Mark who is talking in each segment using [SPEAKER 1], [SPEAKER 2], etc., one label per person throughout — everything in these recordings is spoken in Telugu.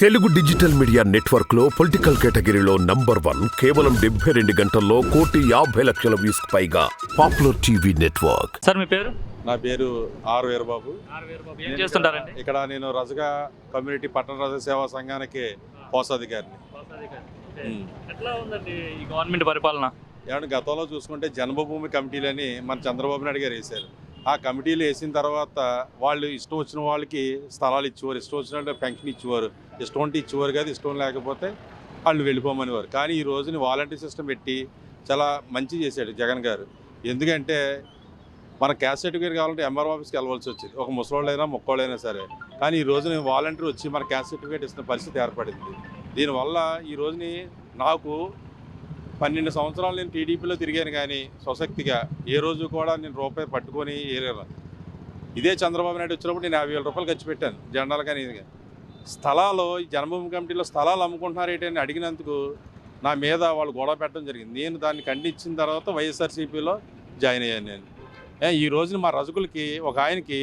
[SPEAKER 1] తెలుగు డిజిటల్ మీడియా నెట్వర్క్లో పొలిటికల్ కేటగిరీలో నంబర్ వన్ కేవలం డెబ్బై రెండు గంటల్లో కోటి యాభై లక్షల వ్యూస్ పైగా పాపులర్ టీవీ నెట్వర్క్.
[SPEAKER 2] సార్ మీ పేరు?
[SPEAKER 3] నా పేరు ఆర్ వీరబాబు.
[SPEAKER 2] ఏం చేస్తుంటారండి?
[SPEAKER 3] ఇక్కడ నేను రజగా కమ్యూనిటీ పట్టణ రజ సేవా సంఘానికి కోశాధికారిని ఉమ్.
[SPEAKER 2] ఎట్లా ఉందండి ఈ గవర్నమెంట్ పరిపాలన?
[SPEAKER 3] ఏమంటే గతంలో చూసుకుంటే జన్మభూమి కమిటీలని మన చంద్రబాబు నాయుడు గారు వేశారు. ఆ కమిటీలు వేసిన తర్వాత వాళ్ళు ఇష్టం వచ్చిన వాళ్ళకి స్థలాలు ఇచ్చేవారు ఇష్టం వచ్చిన పెన్షన్ ఇచ్చేవారు ఇష్టం ఉంటే ఇచ్చేవారు కాదు ఇష్టం లేకపోతే వాళ్ళు వెళ్ళిపోమనేవారు. కానీ ఈ రోజుని వాలంటీర్ సిస్టమ్ పెట్టి చాలా మంచి చేశాడు జగన్ గారు. ఎందుకంటే మన క్యాస్ట్ సర్టిఫికేట్ కావాలంటే ఎంఆర్ ఆఫీస్కి వెళ్ళవలసి వచ్చింది. ఒక ముసలోళ్ళైనా మొక్కోళ్ళైనా సరే. కానీ ఈ రోజున వాలంటీర్ వచ్చి మన క్యాస్ట్ సర్టిఫికేట్ ఇస్తున్న పరిస్థితి ఏర్పడింది. దీనివల్ల ఈ రోజుని నాకు పన్నెండు సంవత్సరాలు నేను టీడీపీలో తిరిగాను కానీ స్వశక్తిగా ఏ రోజు కూడా నేను రూపాయి పట్టుకొని ఏరేలా ఇదే చంద్రబాబు నాయుడు వచ్చినప్పుడు నేను యాభై వేల రూపాయలు ఖర్చు పెట్టాను జెండాలు కానీ ఇది స్థలాలు జన్మభూమి కమిటీలో స్థలాలు అమ్ముకుంటున్నారు ఏంటని అడిగినందుకు నా మీద వాళ్ళు గొడవ పెట్టడం జరిగింది. నేను దాన్ని ఖండించిన తర్వాత వైఎస్ఆర్సీపీలో జాయిన్ అయ్యాను నేను. ఈ రోజున మా రజకులకి ఒక ఆయనకి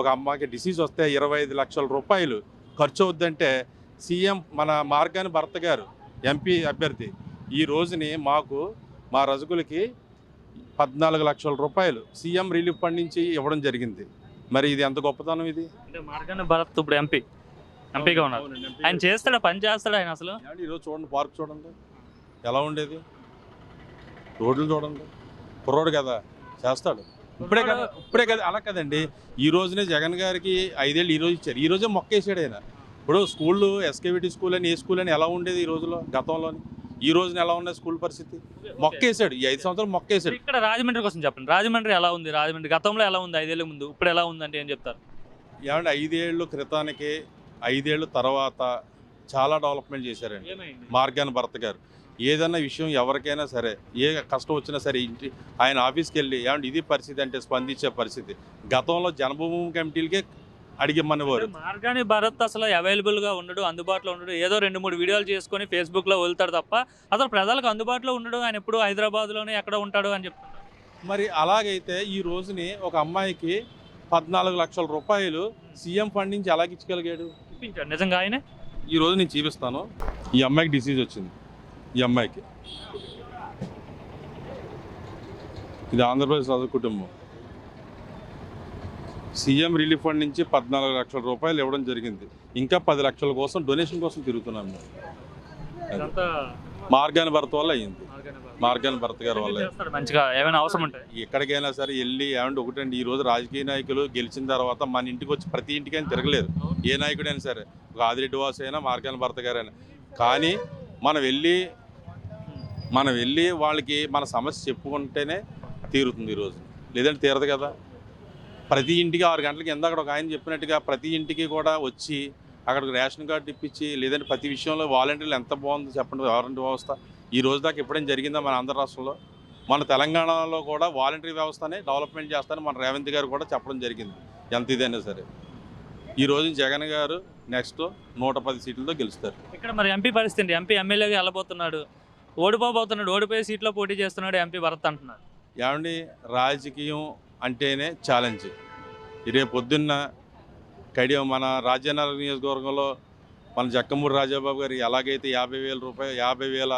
[SPEAKER 3] ఒక అమ్మాయికి డిసీజ్ వస్తే ఇరవై ఐదు లక్షల రూపాయలు ఖర్చు అవుద్దంటే సీఎం మన మార్గాని భర్త గారు ఎంపీ అభ్యర్థి ఈ రోజుని మాకు మా రజకులకి పద్నాలుగు లక్షల రూపాయలు సీఎం రిలీఫ్ ఫండ్ నుంచి ఇవ్వడం జరిగింది. మరి ఇది ఎంత గొప్పతనం ఇది?
[SPEAKER 2] అంటే భరత్ ఇప్పుడు ఎంపీ. ఎంపీగా ఉన్నారు. ఆయన చేస్తాడా? పని చేస్తాడా ఆయన అసలు?
[SPEAKER 3] ఈరోజు చూడండి పార్క్ చూడండి. ఎలా ఉండేది? రోడ్లు చూడండి. కుర్రోడు కదా చేస్తాడు. ఇప్పుడే కదా ఇప్పుడే కదా అలా కదండి. ఈ రోజునే జగన్ గారికి ఐదేళ్ళు ఈ రోజు ఇచ్చారు. ఈ రోజే మొక్కేసాడు ఆయన. ఇప్పుడు స్కూళ్ళు ఎస్కేవిటీ స్కూల్ అని ఏ స్కూల్ అని ఎలా ఉండేది ఈ రోజులో గతంలోని? ఈ రోజున ఎలా ఉన్నది స్కూల్ పరిస్థితి? మొక్కేసాడు ఈ ఐదు సంవత్సరాలు మొక్కేసాడు
[SPEAKER 2] ఇక్కడ రాజమండ్రి కోసం చెప్పండి. రాజమండ్రి ఎలా ఉంది? రాజమండ్రి గతంలో ఎలా ఉంది? ఐదేళ్ళ ముందు. ఇప్పుడు ఎలా ఉందంటే ఏం చెప్తారు?
[SPEAKER 3] ఏమంటే ఐదేళ్ళు క్రితానికి ఐదేళ్ళు తర్వాత చాలా డెవలప్మెంట్ చేశారండి. మార్గాన్ భర్త గారు. ఏదైనా విషయం ఎవరికైనా సరే ఏ కష్టం వచ్చినా సరే ఇంటి ఆయన ఆఫీస్కి వెళ్ళి ఏమంటే ఇది పరిస్థితి అంటే స్పందించే పరిస్థితి. గతంలో జనభూమి కమిటీలకే అడిగిమ్మనేవారు
[SPEAKER 2] మార్గాని భరత్ అసలు అవైలబుల్గా ఉండడు అందుబాటులో ఉండడు. ఏదో రెండు మూడు వీడియోలు చేసుకొని ఫేస్బుక్లో వదులుతాడు తప్ప అసలు ప్రజలకు అందుబాటులో ఉండడు. ఆయన ఎప్పుడు హైదరాబాద్లోనే ఎక్కడ ఉంటాడు అని చెప్తున్నారు
[SPEAKER 3] మరి అలాగైతే ఈ రోజుని ఒక అమ్మాయికి పద్నాలుగు లక్షల రూపాయలు సీఎం ఫండ్ నుంచి ఎలాగ ఇచ్చగలిగాడు
[SPEAKER 2] చూపించాడు. నిజంగా ఆయనే?
[SPEAKER 3] ఈ రోజు నేను చూపిస్తాను. ఈ అమ్మాయికి డిసీజ్ వచ్చింది. ఈ అమ్మాయికి. ఇది ఆంధ్రప్రదేశ్ రాజు కుటుంబం. సీఎం రిలీఫ్ ఫండ్ నుంచి పద్నాలుగు లక్షల రూపాయలు ఇవ్వడం జరిగింది. ఇంకా పది లక్షల కోసం డొనేషన్ కోసం తిరుగుతున్నాం మేము.
[SPEAKER 2] ఇదంతా
[SPEAKER 3] మార్గాన్ని భర్త వల్ల అయ్యింది.
[SPEAKER 2] మార్గాని భరత్.
[SPEAKER 3] గారి వల్ల
[SPEAKER 2] మంచిగా ఏమైనా అవసరం ఉంటాయి
[SPEAKER 3] ఎక్కడికైనా సరే వెళ్ళి ఏమంటే ఒకటండి ఈ రోజు రాజకీయ నాయకులు గెలిచిన తర్వాత మన ఇంటికి వచ్చి ప్రతి ఇంటికైనా తిరగలేదు ఏ నాయకుడైనా సరే ఒక ఆదిరెడ్డి వాసు అయినా మార్గాన్ని భర్త గారైనా కానీ మనం వెళ్ళి మనం వెళ్ళి వాళ్ళకి మన సమస్య చెప్పుకుంటేనే తీరుతుంది ఈరోజు లేదంటే తీరదు కదా. ప్రతి ఇంటికి ఆరు గంటలకి ఎంత అక్కడ ఒక ఆయన చెప్పినట్టుగా ప్రతి ఇంటికి కూడా వచ్చి అక్కడికి రేషన్ కార్డు ఇప్పించి లేదంటే ప్రతి విషయంలో వాలంటీర్లు ఎంత బాగుందో చెప్పండి వాలంటీర్ వ్యవస్థ. ఈ రోజు దాకా ఎప్పుడైనా జరిగిందా మన ఆంధ్ర రాష్ట్రంలో. మన తెలంగాణలో కూడా వాలంటరీ వ్యవస్థని డెవలప్మెంట్ చేస్తానని మన రేవంత్ గారు కూడా చెప్పడం జరిగింది. ఎంత ఇదైనా సరే. ఈ రోజు జగన్ గారు నెక్స్ట్ నూట పది సీట్లతో గెలుస్తారు.
[SPEAKER 2] ఇక్కడ మరి ఎంపీ పరిస్థితి? ఎంపీ ఎమ్మెల్యేగా వెళ్ళబోతున్నాడు. ఓడిపోబోతున్నాడు. ఓడిపోయి సీట్లో పోటీ చేస్తున్నాడు ఎంపీ భరత్ అంటున్నాడు.
[SPEAKER 3] ఏమండి? రాజకీయం అంటేనే ఛాలెంజ్ రేపు పొద్దున్న కడి మన రాజనగర్ నియోజకవర్గంలో మన జక్కమూడి రాజాబాబు గారు ఎలాగైతే యాభై వేల రూపాయలు యాభై వేల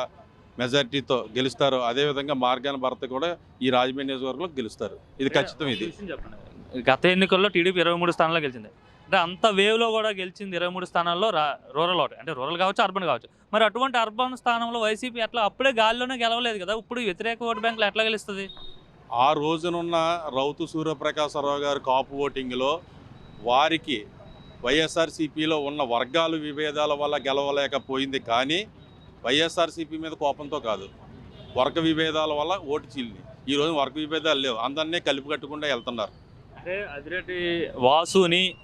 [SPEAKER 3] మెజార్టీతో గెలుస్తారో అదేవిధంగా మార్గాన భర్త కూడా ఈ రాజమండ్రి నియోజకవర్గంలో గెలుస్తారు. ఇది ఖచ్చితం ఇది.
[SPEAKER 2] చెప్పండి గత ఎన్నికల్లో టీడీపీ ఇరవై మూడు స్థానాల్లో గెలిచింది. అంటే అంత వేవ్లో కూడా గెలిచింది ఇరవై మూడు స్థానాల్లో రూరల్ ఒకటి. అంటే రూరల్ కావచ్చు అర్బన్ కావచ్చు. మరి అటువంటి అర్బన్ స్థానంలో వైసీపీ అట్లా అప్పుడే గాలిలోనే గెలవలేదు కదా? ఇప్పుడు వ్యతిరేక ఓటు బ్యాంకులు ఎట్లా గెలుస్తుంది?
[SPEAKER 3] ఆ రోజునున్న రౌతు సూర్యప్రకాశరావు గారు కాపు ఓటింగ్లో వారికి వైఎస్ఆర్సీపీలో ఉన్న వర్గాలు విభేదాల వల్ల గెలవలేకపోయింది కానీ వైఎస్ఆర్సీపీ మీద కోపంతో కాదు. వర్గ విభేదాల వల్ల ఓటు చీలింది. ఈ రోజు వర్గ విభేదాలు లేవు. అందరినీ కలిపి కట్టకుండా వెళ్తున్నారు.
[SPEAKER 2] అంటే అదిరెడ్డి వాసుని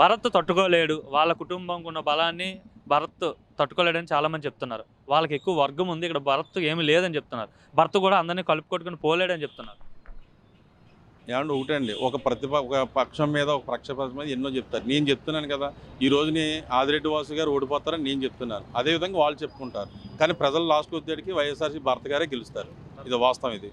[SPEAKER 2] భరత్ తట్టుకోలేడు. వాళ్ళ కుటుంబంకున్న బలాన్ని భరత్ తట్టుకోలేడని చాలామంది చెప్తున్నారు. వాళ్ళకి ఎక్కువ వర్గం ఉంది ఇక్కడ భర్త ఏమి లేదని చెప్తున్నారు. భర్త కూడా అందరినీ కలుపుకొట్టుకుని పోలేడని చెప్తున్నారు.
[SPEAKER 3] ఏమంటే ఒకటండి ఒక ప్రతిప ఒక పక్షం మీద ఒక పక్షపక్షం మీద ఎన్నో చెప్తారు. నేను చెప్తున్నాను కదా ఈ రోజుని ఆదిరెడ్డి వాసు గారు ఓడిపోతారని నేను చెప్తున్నాను. అదేవిధంగా వాళ్ళు చెప్పుకుంటారు. కానీ ప్రజలు లాస్ట్ వచ్చేటికి వైఎస్ఆర్సీ భర్త గారే గెలుస్తారు. ఇది వాస్తవం ఇది.